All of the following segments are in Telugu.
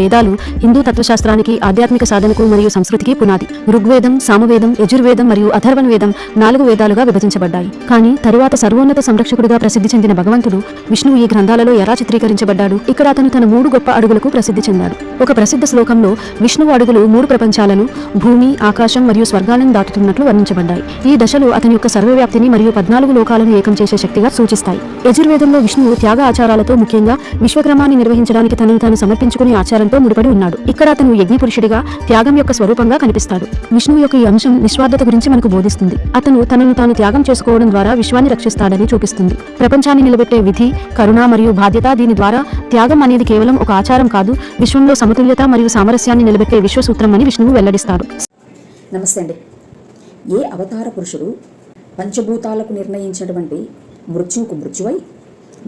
వేదాలు హిందూ తత్వశాస్త్రానికి ఆధ్యాత్మిక సాధనకు మరియు సంస్కృతికి పునాది. ఋగ్వేదం సామవేదం యజుర్వేదం మరియు అథర్వణ వేదం నాలుగు వేదాలుగా విభజించబడ్డాయి. కానీ తరువాత సర్వోన్నత సంరక్షకుడిగా ప్రసిద్ధి చెందిన భగవంతుడు విష్ణువు ఈ గ్రంథాలలో ఎలా చిత్రీకరించబడ్డాడు? ఇక్కడ అతను తన మూడు గొప్ప అడుగులకు ప్రసిద్ధి చెందాడు. ఒక ప్రసిద్ధ శ్లోకంలో విష్ణువు అడుగులు మూడు ప్రపంచాలను భూమి ఆకాశం మరియు స్వర్గాలను దాటుతున్నట్లు వర్ణించబడ్డాయి. ఈ దశలు అతని యొక్క సర్వవ్యాప్తిని మరియు పద్నాలుగు లోకాలను ఏకం చేసే శక్తిగా సూచిస్తాయి. యజుర్వేదంలో విష్ణువు త్యాగ ఆచారాలతో ముఖ్యంగా విశ్వక్రమాన్ని నిర్వహించడానికి తనను తాను సమర్పించుకునే ఆచారంతో ముడిపడి ఉన్నాడు. ఇక్కడ అతను యజ్ఞపురుషుడిగా త్యాగం యొక్క స్వరూపంగా కనిపిస్తాడు. విష్ణువు యొక్క ఈ అంశం నిస్వార్థత గురించి మనకు బోధిస్తుంది. అతను తనను తాను త్యాగం చేసుకోవడం ద్వారా విశ్వాన్ని రక్షిస్తాడని చూపిస్తుంది. ప్రపంచాన్ని నిలబెట్టే విధి కరుణ మరియు బాధ్యత దీని ద్వారా త్యాగం అనేది కేవలం ఒక ఆచారం కాదు విశ్వంలో సమతుల్యత మరియు సామరస్యాన్ని నిలబెట్టే విశ్వసూత్రం అని విష్ణువు వెల్లడిస్తాడు. నమస్తే అండి. ఏ అవతార పురుషుడు పంచభూతాలకు నిర్ణయించినటువంటి మృత్యువుకు మృత్యువై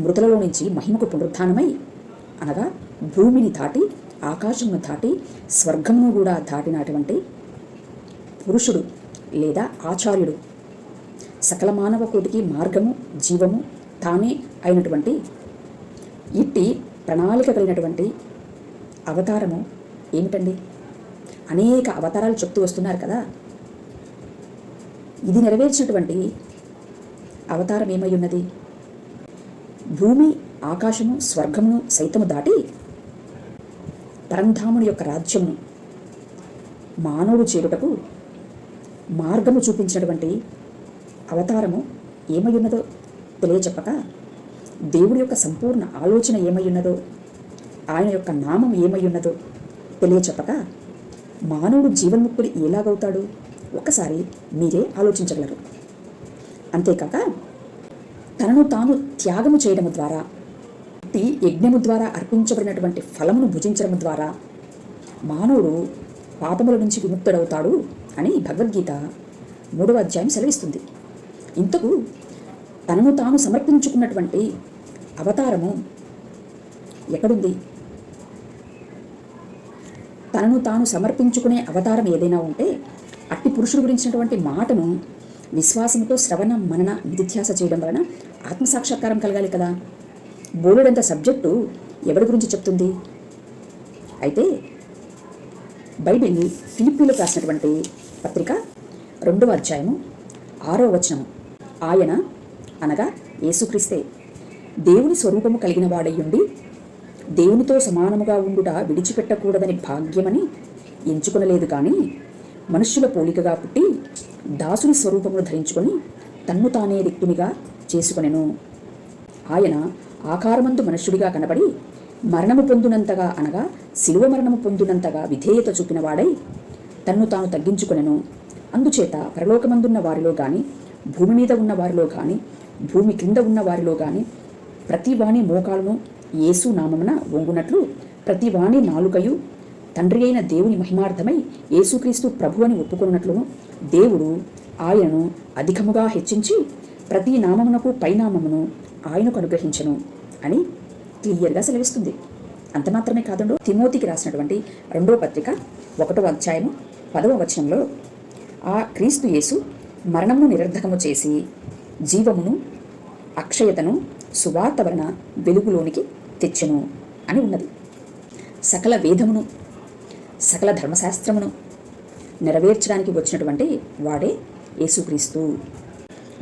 మృతులలో నుంచి మహిమకు పునరుద్ధానమై అనగా భూమిని దాటి ఆకాశమును దాటి స్వర్గమును కూడా దాటినటువంటి పురుషుడు లేదా ఆచార్యుడు సకల మానవ కోటికి మార్గము జీవము తానే అయినటువంటి ఇట్టి ప్రణాళిక కలిగినటువంటి అవతారము ఏమిటండి? అనేక అవతారాలు చెప్తూ వస్తున్నారు కదా. ఇది నెరవేర్చినటువంటి అవతారం ఏమై ఉన్నది? భూమి ఆకాశము స్వర్గమును సైతము దాటి పరంధాముని యొక్క రాజ్యమును మానవుడు చేరుటకు మార్గము చూపించినటువంటి అవతారము ఏమై ఉన్నదో తెలియచెప్పక దేవుడి యొక్క సంపూర్ణ ఆలోచన ఏమయ్యున్నదో ఆయన యొక్క నామం ఏమయ్యున్నదో తెలియచెప్పక మానవుడు జీవన్ముక్తుడు ఎలాగవుతాడు? ఒక్కసారి మీరే ఆలోచించగలరు. అంతేకాక తనను తాను త్యాగము చేయడం ద్వారా వ్యక్తి యజ్ఞము ద్వారా అర్పించబడినటువంటి ఫలమును భుజించడం ద్వారా మానవుడు పాపముల నుంచి విముక్తుడవుతాడు అని భగవద్గీత మూడవ అధ్యాయం సెలవిస్తుంది. ఇంతకు తనను తాను సమర్పించుకున్నటువంటి అవతారము ఎక్కడుంది? తనను తాను సమర్పించుకునే అవతారం ఏదైనా ఉంటే అట్టి పురుషుడు గురించినటువంటి మాటను విశ్వాసంతో శ్రవణ మనన నిధిధ్యాస చేయడం వలన ఆత్మసాక్షాత్కారం కలగాలి కదా? బోలెడంత సబ్జెక్టు ఎవరి గురించి చెప్తుంది? అయితే బైబిల్ ఫిలిప్పీలకు రాసినటువంటి పత్రిక రెండవ అధ్యాయము ఆరో వచనము. ఆయన అనగా యేసుక్రీస్తే దేవుని స్వరూపము కలిగిన వాడయ్యుండి దేవునితో సమానముగా ఉండుట విడిచిపెట్టకూడదని భాగ్యమని ఎంచుకొనలేదు కానీ మనుష్యుల పోలికగా పుట్టి దాసుని స్వరూపమును ధరించుకొని తన్ను తానే రిక్తునిగా చేసుకొనెను. ఆయన ఆకారమందు మనుష్యుడిగా కనబడి మరణము పొందునంతగా అనగా శిలువ మరణము పొందునంతగా విధేయత చూపినవాడై తన్ను తాను తగ్గించుకొనెను. అందుచేత పరలోకమందున్న వారిలో గాని భూమి మీద ఉన్న వారిలో గాని భూమి క్రింద ఉన్న వారిలో గాని ప్రతి వాణి మోకాలను యేసు నామమున వంగునట్లు ప్రతి వాణి నాలుకయు తండ్రి అయిన దేవుని మహిమార్థమై యేసుక్రీస్తు ప్రభు అని ఒప్పుకున్నట్లును దేవుడు ఆయనను అధికముగా హెచ్చించి ప్రతి నామమునకు పైనామమును ఆయనకు అనుగ్రహించను అని క్లియర్గా సెలవిస్తుంది. అంత మాత్రమే కాదండో తిమోతికి రాసినటువంటి రెండో పత్రిక ఒకటో అధ్యాయము పదవ వచనంలో ఆ క్రీస్తు యేసు మరణమును నిరర్ధకము చేసి జీవమును అక్షయతను సువార్త వలన వెలుగులోనికి తెచ్చెను అని ఉన్నది. సకల వేదమును సకల ధర్మశాస్త్రమును నెరవేర్చడానికి వచ్చినటువంటి వాడే యేసుక్రీస్తు.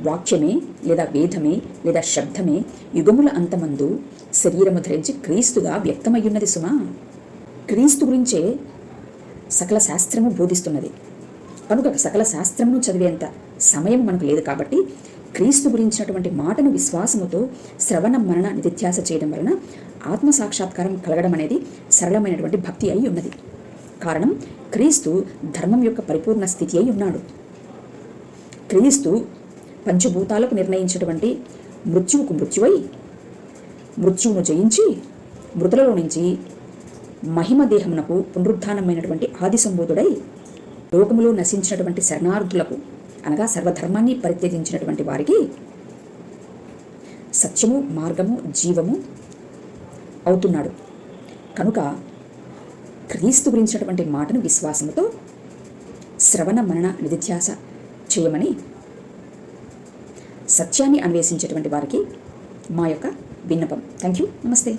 వాక్యమే లేదా వేదమే లేదా శబ్దమే యుగముల అంతమందు శరీరము ధరించి క్రీస్తుగా వ్యక్తమయ్యున్నది సుమా. క్రీస్తు గురించే సకల శాస్త్రము బోధిస్తున్నది. కనుక సకల శాస్త్రమును చదివేంత సమయం మనకు లేదు కాబట్టి క్రీస్తు గురించినటువంటి మాటను విశ్వాసముతో శ్రవణ మరణ నిధిధ్యాస చేయడం వలన ఆత్మ సాక్షాత్కారం కలగడం అనేది సరళమైనటువంటి భక్తి అయి ఉన్నది. కారణం క్రీస్తు ధర్మం యొక్క పరిపూర్ణ స్థితి అయి ఉన్నాడు. క్రీస్తు పంచభూతాలకు నిర్ణయించినటువంటి మృత్యువుకు మృత్యువై మృత్యువును జయించి మృతులలో నుంచి మహిమ దేహమునకు పునరుద్ధానమైనటువంటి ఆది సంబోధుడై లోకములో నశించినటువంటి శరణార్థులకు అనగా సర్వధర్మాన్ని పరిత్యజించినటువంటి వారికి సత్యము మార్గము జీవము అవుతున్నాడు. కనుక క్రీస్తు గురించినటువంటి మాటను విశ్వాసముతో శ్రవణ మనన నిధిధ్యాస చేయమని సత్యాన్ని అన్వేషించేటువంటి వారికి మా యొక్క విన్నపం. థ్యాంక్ యూ నమస్తే